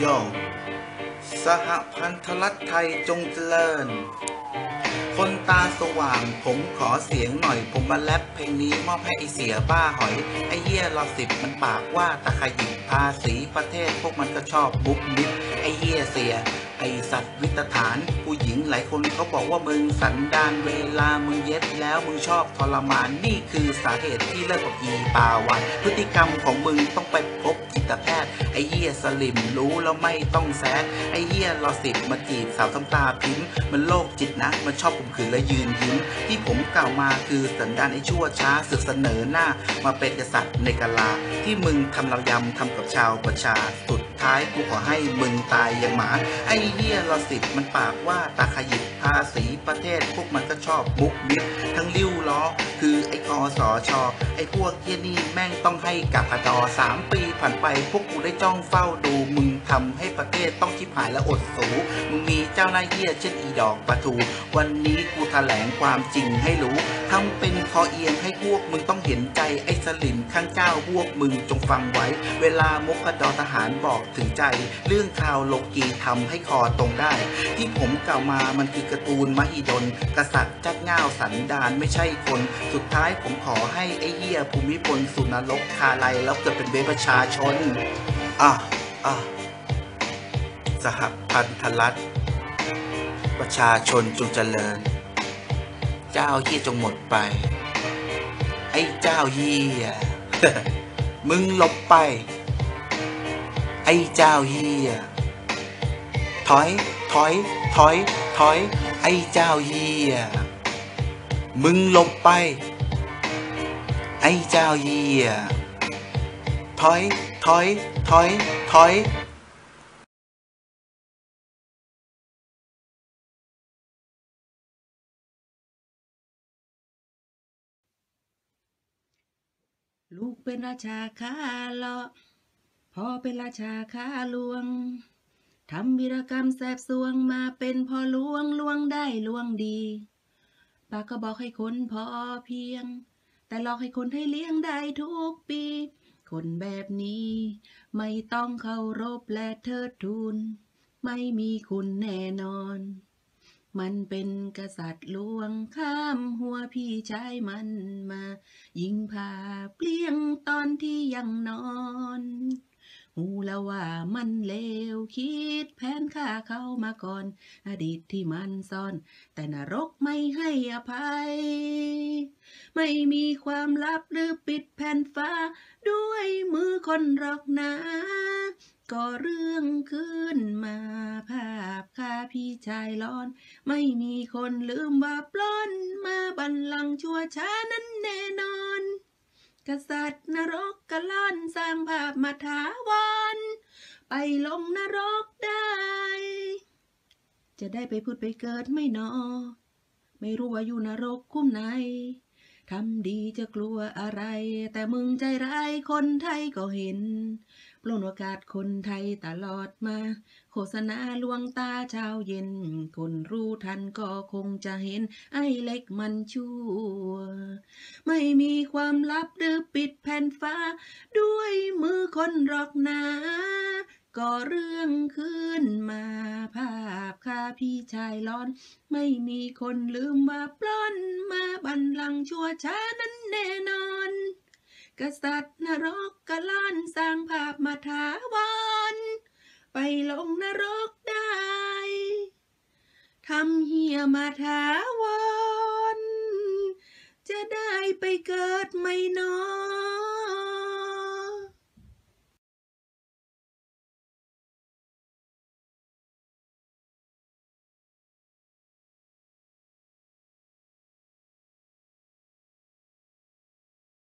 โยสหพันธรัฐไทยจงเจริญ คนตาสว่างผมขอเสียงหน่อย ผมมาแรปเพลงนี้มอบให้ไอเสียบ้าหอย ไอเยี่ยรอสิบมันปากว่าตะขยิบภาษีประเทศพวกมันก็ชอบบุ๊กนิดไอเยี่ยเสีย ไอสัตว์วิตฐาน ผู้หญิงหลายคนเขาบอกว่ามึงสันดานเวลามึงเย็ดแล้วมึงชอบทรมานนี่คือสาเหตุที่เลิกกับอีปาวันพฤติกรรมของมึงต้องไปพบจิตแพทย์ไอเหี้ยสลิมรู้แล้วไม่ต้องแซดไอเหี้ยรอสิบมาจีบสาวทำตาพิมพ์มันโรคจิตนะมันชอบข่มขืนและยืนยิ้มที่ผมกล่าวมาคือสันดานไอชั่วช้าสึกเสนอหน้า มาเป็นกษัตริย์ในกาลาที่มึงทำเรายำทำกับชาวประชาสุด ท้ายกูขอให้มึงตายอย่างหมา ไอเหี้ยรอสิบมันปากว่าตาขยิบภาษีประเทศ พวกมันก็ชอบมุกมิดทั้งริ้วล้อ คือไอ้คอสอชอไอ้พวกเหี้ยนี่แม่งต้องให้กับพดอสามปีผ่านไป พวกกูได้จ้องเฝ้าดูมึงทำให้ประเทศต้องชิบหายและอดสูมึงมีเจ้าหน้าเหี้ยเช่นอีดอกปะทู วันนี้กูแถลงความจริงให้รู้ทำเป็นคอเอียงให้พวกมึงต้องเห็นใจไอ้สลิมข้างเจ้าพวกมึงจงฟังไว้ เวลามกกระดอทหารบอกถึงใจ เรื่องข่าวโลกีทำให้คอตรงได้ ที่ผมกล่าวมามันคือการ์ตูนมหิดล กษัตริย์จัดง่าวสันดานไม่ใช่คน สุดท้ายผมขอให้ไอ้เหี้ยภูมิพลสุนรกคาไลแล้วเกิดเป็นเวประชาชน อะ อะ สหพันธรัฐ ประชาชนจงเจริญ เจ้าเหี้ยจงหมดไป ไอ้เจ้าเหี้ยมึงหลบไป อ้เจ้าเหี้ยถอย ถอย ถอย ถอย ไอ้เจ้าเหี้ยมึงหลบไป ไอ้เจ้าเหี้ยถอย ถอย ถอย ถอยลูกเป็นราชาขาเลาะ พ่อเป็นราชาข้าลวงทำวีรกรรมแสบสวงมาเป็นพ่อลวงลวงได้ลวงดี ปากก็บอกให้คนพอเพียง แต่หลอกให้คนให้เลี้ยงได้ทุกปี คนแบบนี้ ไม่ต้องเคารพและเทิดทูน ไม่มีคุณแน่นอน มันเป็นกษัตริย์ลวงข้ามหัวพี่ชายมันมา ยิงผ่าเปลี่ยงตอนที่ยังนอน หูแล้วว่ามันเลวคิดแผนฆ่าเขามาก่อน อดีตที่มันซ่อน แต่นรกไม่ให้อภัย ไม่มีความลับหรือปิดแผ่นฟ้า ด้วยมือคนหรอกนะก็เรื่องขึ้นมาภาพข้าพี่ชายร้อน ไม่มีคนลืมว่าปล้นมาบันลังชั่วช้านั้นแน่นอน กษัตริย์นรกกะล่อนสร้างภาพมาถาวร ไปลงนรกได้ จะได้ไปพูดไปเกิดไม่นอ ไม่รู้ว่าอยู่นรกคุ้มไหนทำดีจะกลัวอะไร แต่มึงใจร้ายคนไทยก็เห็น ปล้นโอกาสคนไทยตลอดมา โฆษณาลวงตาเช้าเย็น คนรู้ทันก็คงจะเห็น ไอ้เล็กมันชั่ว ไม่มีความลับหรือปิดแผ่นฟ้า ด้วยมือคนหรอกนะก็เรื่องขึ้นมาภาพข้าพี่ชายร้อน ไม่มีคนลืมว่าปล้นมาบันลังชั่วช้านั้นแน่นอน กษัตริย์นรกกะล่อนสร้างภาพมาถาวรไปลงนรกได้ทำเฮียมาถาวรจะได้ไปเกิดไม่นอน